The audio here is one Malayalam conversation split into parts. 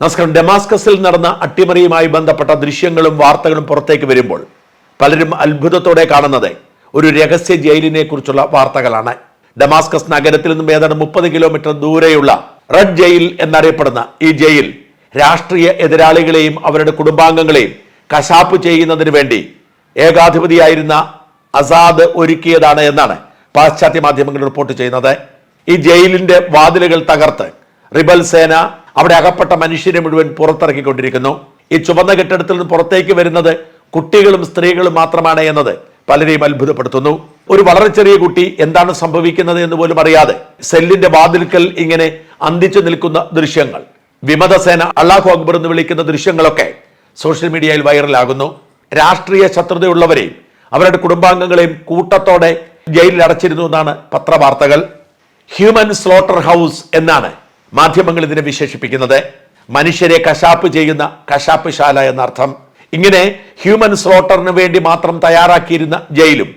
നമസ്കാരം. ഡെമാസ്കസിൽ നടന്ന അട്ടിമറിയുമായി ബന്ധപ്പെട്ട ദൃശ്യങ്ങളും വാർത്തകളും പുറത്തേക്ക് വരുമ്പോൾ പലരും അത്ഭുതത്തോടെ കാണുന്നത് ഒരു രഹസ്യ ജയിലിനെ കുറിച്ചുള്ള വാർത്തകളാണ്. ഡെമാസ്കസ് നഗരത്തിൽ നിന്നും ഏതാണ്ട് മുപ്പത് കിലോമീറ്റർ ദൂരെയുള്ള റെഡ് ജയിൽ എന്നറിയപ്പെടുന്ന ഈ ജയിൽ രാഷ്ട്രീയ എതിരാളികളെയും അവരുടെ കുടുംബാംഗങ്ങളെയും കശാപ്പ് ചെയ്യുന്നതിന് വേണ്ടി ഏകാധിപതിയായിരുന്ന അസാദ് ഒരുക്കിയതാണ് എന്നാണ് പാശ്ചാത്യ മാധ്യമങ്ങൾ റിപ്പോർട്ട് ചെയ്യുന്നത്. ഈ ജയിലിന്റെ വാതിലുകൾ തകർത്ത് റിബൽ സേന അവിടെ അകപ്പെട്ട മനുഷ്യരെ മുഴുവൻ പുറത്തിറക്കിക്കൊണ്ടിരിക്കുന്നു. ഈ ചുവന്ന കെട്ടിടത്തിൽ നിന്ന് പുറത്തേക്ക് വരുന്നത് കുട്ടികളും സ്ത്രീകളും മാത്രമാണ് എന്നത് പലരെയും അത്ഭുതപ്പെടുത്തുന്നു. ഒരു വളരെ ചെറിയ കുട്ടി എന്താണ് സംഭവിക്കുന്നത് എന്ന് പോലും അറിയാതെ സെല്ലിന്റെ വാതിൽക്കൽ ഇങ്ങനെ അന്തിച്ചു നിൽക്കുന്ന ദൃശ്യങ്ങൾ വിമതസേന അള്ളാഹു അക്ബർ എന്ന് വിളിക്കുന്ന ദൃശ്യങ്ങളൊക്കെ സോഷ്യൽ മീഡിയയിൽ വൈറലാകുന്നു. രാഷ്ട്രീയ ശത്രുതയുള്ളവരെയും അവരുടെ കുടുംബാംഗങ്ങളെയും കൂട്ടത്തോടെ ജയിലിൽ അടച്ചിരുന്നു എന്നാണ് പത്രവാർത്തകൾ. ഹ്യൂമൻ സ്ലോട്ടർ ഹൗസ് എന്നാണ് മാധ്യമങ്ങൾ ഇതിനെ വിശേഷിപ്പിക്കുന്നത് മനുഷ്യരെ കശാപ്പ് ചെയ്യുന്ന കശാപ്പ് ശാല എന്നർത്ഥം. ഇങ്ങനെ ഹ്യൂമൻ സ്ലോട്ടറിന് വേണ്ടി മാത്രം തയ്യാറാക്കിയിരുന്ന ജയിലും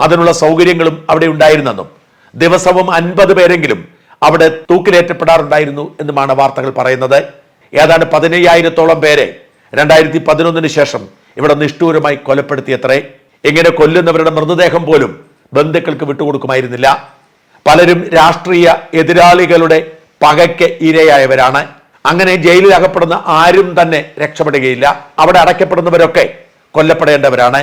അതിനുള്ള സൗകര്യങ്ങളും അവിടെ ഉണ്ടായിരുന്നെന്നും ദിവസവും അൻപത് പേരെങ്കിലും അവിടെ തൂക്കിലേറ്റപ്പെടാറുണ്ടായിരുന്നു എന്നുമാണ് വാർത്തകൾ പറയുന്നത്. ഏതാണ്ട് പതിനയ്യായിരത്തോളം പേരെ രണ്ടായിരത്തി പതിനൊന്നിന് ശേഷം ഇവിടെ നിഷ്ഠൂരമായി കൊലപ്പെടുത്തിയത്രേ. ഇങ്ങനെ കൊല്ലുന്നവരുടെ മൃതദേഹം പോലും ബന്ധുക്കൾക്ക് വിട്ടുകൊടുക്കുമായിരുന്നില്ല. പലരും രാഷ്ട്രീയ എതിരാളികളുടെ പകയ്ക്ക് ഇരയായവരാണ്. അങ്ങനെ ജയിലിൽ അകപ്പെടുന്ന ആരും തന്നെ രക്ഷപ്പെടുകയില്ല. അവിടെ അടയ്ക്കപ്പെടുന്നവരൊക്കെ കൊല്ലപ്പെടേണ്ടവരാണ്.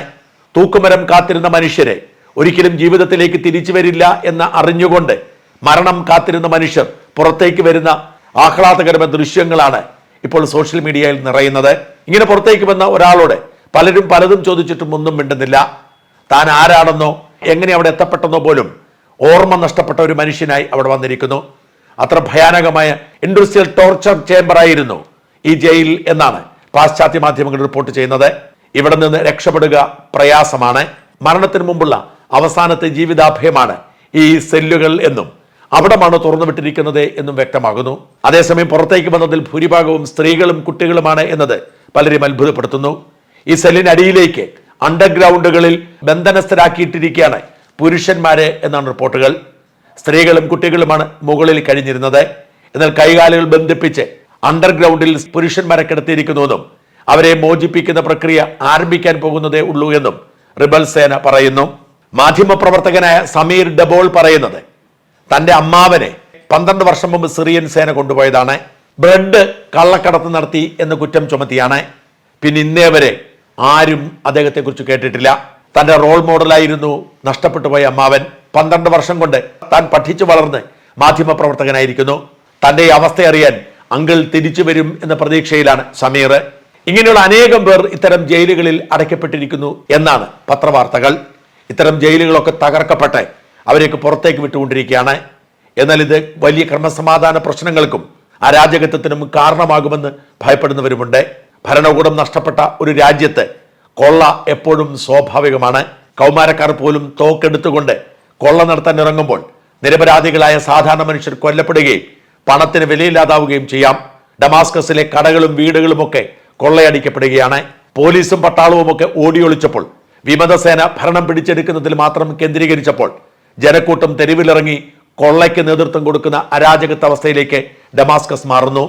തൂക്കുമരം കാത്തിരുന്ന മനുഷ്യരെ ഒരിക്കലും ജീവിതത്തിലേക്ക് തിരിച്ചു വരില്ല എന്ന് അറിഞ്ഞുകൊണ്ട് മരണം കാത്തിരുന്ന മനുഷ്യർ പുറത്തേക്ക് വരുന്ന ആഹ്ലാദകരമായ ദൃശ്യങ്ങളാണ് ഇപ്പോൾ സോഷ്യൽ മീഡിയയിൽ നിറയുന്നത്. ഇങ്ങനെ പുറത്തേക്ക് വന്ന ഒരാളോട് പലരും പലതും ചോദിച്ചിട്ടും ഒന്നും മിണ്ടുന്നില്ല. താൻ ആരാണെന്നോ എങ്ങനെ അവിടെ എത്തപ്പെട്ടെന്നോ പോലും ഓർമ്മ നഷ്ടപ്പെട്ട ഒരു മനുഷ്യനായി അവിടെ വന്നിരിക്കുന്നു. അത്ര ഭയാനകമായ ഇൻഡസ്ട്രിയൽ ടോർച്ചർ ചേംബർ ആയിരുന്നു ഈ ജയിൽ എന്നാണ് പാശ്ചാത്യ മാധ്യമങ്ങൾ റിപ്പോർട്ട് ചെയ്യുന്നത്. ഇവിടെ നിന്ന് രക്ഷപ്പെടുക പ്രയാസമാണ്. മരണത്തിന് മുമ്പുള്ള അവസാനത്തെ ജീവിതാഭയമാണ് ഈ സെല്ലുകൾ എന്നും അവിടമാണ് തുറന്നു വിട്ടിരിക്കുന്നത് എന്നും വ്യക്തമാകുന്നു. അതേസമയം പുറത്തേക്ക് വന്നതിൽ ഭൂരിഭാഗവും സ്ത്രീകളും കുട്ടികളുമാണ് എന്നത് പലരും അത്ഭുതപ്പെടുത്തുന്നു. ഈ സെല്ലിനടിയിലേക്ക് അണ്ടർഗ്രൗണ്ടുകളിൽ ബന്ധനസ്ഥരാക്കിയിട്ടിരിക്കുകയാണ് പുരുഷന്മാരെ എന്നാണ് റിപ്പോർട്ടുകൾ. സ്ത്രീകളും കുട്ടികളുമാണ് മുകളിൽ കഴിഞ്ഞിരുന്നത്. എന്നാൽ കൈകാലുകൾ ബന്ധിപ്പിച്ച് അണ്ടർഗ്രൗണ്ടിൽ പുരുഷന്മാരെ കിടത്തിയിരിക്കുന്നുവെന്നും അവരെ മോചിപ്പിക്കുന്ന പ്രക്രിയ ആരംഭിക്കാൻ പോകുന്നതേ ഉള്ളൂ എന്നും റിബൽ സേന പറയുന്നു. മാധ്യമപ്രവർത്തകനായ സമീർ ഡബോൾ പറയുന്നത് തന്റെ അമ്മാവനെ പന്ത്രണ്ട് വർഷം മുമ്പ് സിറിയൻ സേന കൊണ്ടുപോയതാണ്. ബ്രെഡ് കള്ളക്കടത്ത് നടത്തി എന്ന് കുറ്റം ചുമത്തിയാണ്. പിന്നെ ഇന്നേ വരെ ആരും അദ്ദേഹത്തെക്കുറിച്ച് കേട്ടിട്ടില്ല. തന്റെ റോൾ മോഡലായിരുന്നു നഷ്ടപ്പെട്ടു പോയ അമ്മാവൻ. പന്ത്രണ്ട് വർഷം കൊണ്ട് താൻ പഠിച്ചു വളർന്ന് മാധ്യമപ്രവർത്തകനായിരിക്കുന്നു തന്റെ ഈ അവസ്ഥ അറിയാൻ അങ്കിൾ തിരിച്ചു വരും എന്ന പ്രതീക്ഷയിലാണ് സമീർ. ഇങ്ങനെയുള്ള അനേകം പേർ ഇത്തരം ജയിലുകളിൽ അടയ്ക്കപ്പെട്ടിരിക്കുന്നു എന്നാണ് പത്രവാർത്തകൾ. ഇത്തരം ജയിലുകളൊക്കെ തകർക്കപ്പെട്ട് അവരെയൊക്കെ പുറത്തേക്ക് വിട്ടുകൊണ്ടിരിക്കുകയാണ്. എന്നാൽ ഇത് വലിയ ക്രമസമാധാന പ്രശ്നങ്ങൾക്കും അരാജകത്വത്തിനും കാരണമാകുമെന്ന് ഭയപ്പെടുന്നവരുമുണ്ട്. ഭരണകൂടം നഷ്ടപ്പെട്ട ഒരു രാജ്യത്ത് കൊള്ള എപ്പോഴും സ്വാഭാവികമാണ്. കൗമാരക്കാർ പോലും തോക്കെടുത്തുകൊണ്ട് കൊള്ള നടത്താൻ ഇറങ്ങുമ്പോൾ നിരപരാധികളായ സാധാരണ മനുഷ്യർ കൊല്ലപ്പെടുകയും പണത്തിന് വിലയില്ലാതാവുകയും ചെയ്യാം. ഡമാസ്കസിലെ കടകളും വീടുകളുമൊക്കെ കൊള്ളയടിക്കപ്പെടുകയാണ്. പോലീസും പട്ടാളവും ഒക്കെ ഓടിയൊളിച്ചപ്പോൾ വിമതസേന ഭരണം പിടിച്ചെടുക്കുന്നതിൽ മാത്രം കേന്ദ്രീകരിച്ചപ്പോൾ ജനക്കൂട്ടം തെരുവിലിറങ്ങി കൊള്ളയ്ക്ക് നേതൃത്വം കൊടുക്കുന്ന അരാജകത്വ അവസ്ഥയിലേക്ക് ഡമാസ്കസ് മാറുന്നു.